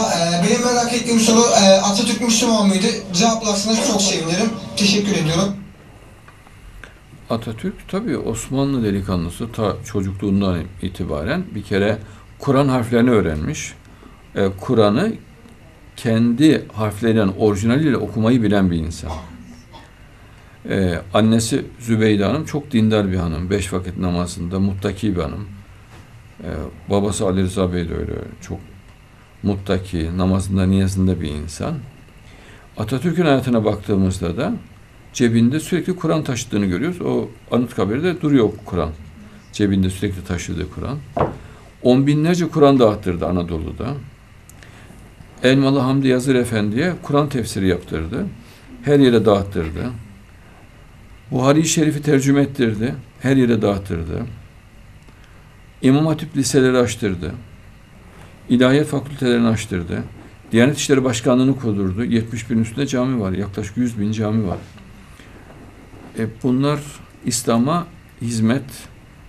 Ee, Benim merak ettiğim soru e, Atatürk Müslüman mıydı? Cevaplarsanız çok sevinirim. Teşekkür ediyorum. Atatürk tabii Osmanlı delikanlısı ta çocukluğundan itibaren bir kere Kur'an harflerini öğrenmiş. Ee, Kur'an'ı kendi harfleriyle orijinaliyle okumayı bilen bir insan. Ee, annesi Zübeyde Hanım çok dindar bir hanım. Beş vakit namazında muttaki bir hanım. Ee, babası Ali Rıza Bey de öyle çok muttaki, namazında, niyazında bir insan. Atatürk'ün hayatına baktığımızda da cebinde sürekli Kur'an taşıdığını görüyoruz. O Anıtkabir'de duruyor Kur'an. Cebinde sürekli taşıdığı Kur'an. On binlerce Kur'an dağıttırdı Anadolu'da. Elmalı Hamdi Yazır Efendi'ye Kur'an tefsiri yaptırdı. Her yere dağıttırdı. Buhari-i Şerif'i tercüme ettirdi. Her yere dağıttırdı. İmam Hatip liseleri açtırdı. İlahiyat fakültelerini açtırdı. Diyanet İşleri Başkanlığı'nı kurdurdu. 70 bin üstünde cami var. Yaklaşık 100 bin cami var. E bunlar İslam'a hizmet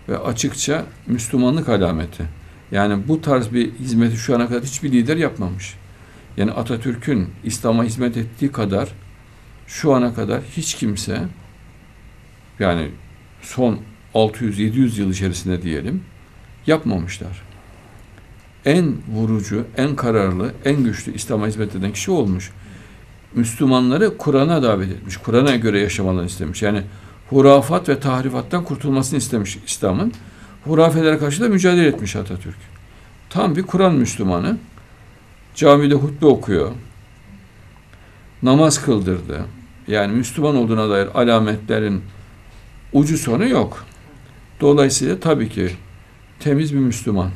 ve açıkça Müslümanlık alameti. Yani bu tarz bir hizmeti şu ana kadar hiçbir lider yapmamış. Yani Atatürk'ün İslam'a hizmet ettiği kadar şu ana kadar hiç kimse yani son 600-700 yıl içerisinde diyelim yapmamışlar. En vurucu, en kararlı, en güçlü İslam'a hizmet eden kişi olmuş. Müslümanları Kur'an'a davet etmiş. Kur'an'a göre yaşamalarını istemiş. Yani hurafat ve tahrifattan kurtulmasını istemiş İslam'ın. Hurafelere karşı da mücadele etmiş Atatürk. Tam bir Kur'an Müslümanı. Camide hutbe okuyor. Namaz kıldırdı. Yani Müslüman olduğuna dair alametlerin ucu sonu yok. Dolayısıyla tabii ki temiz bir Müslüman.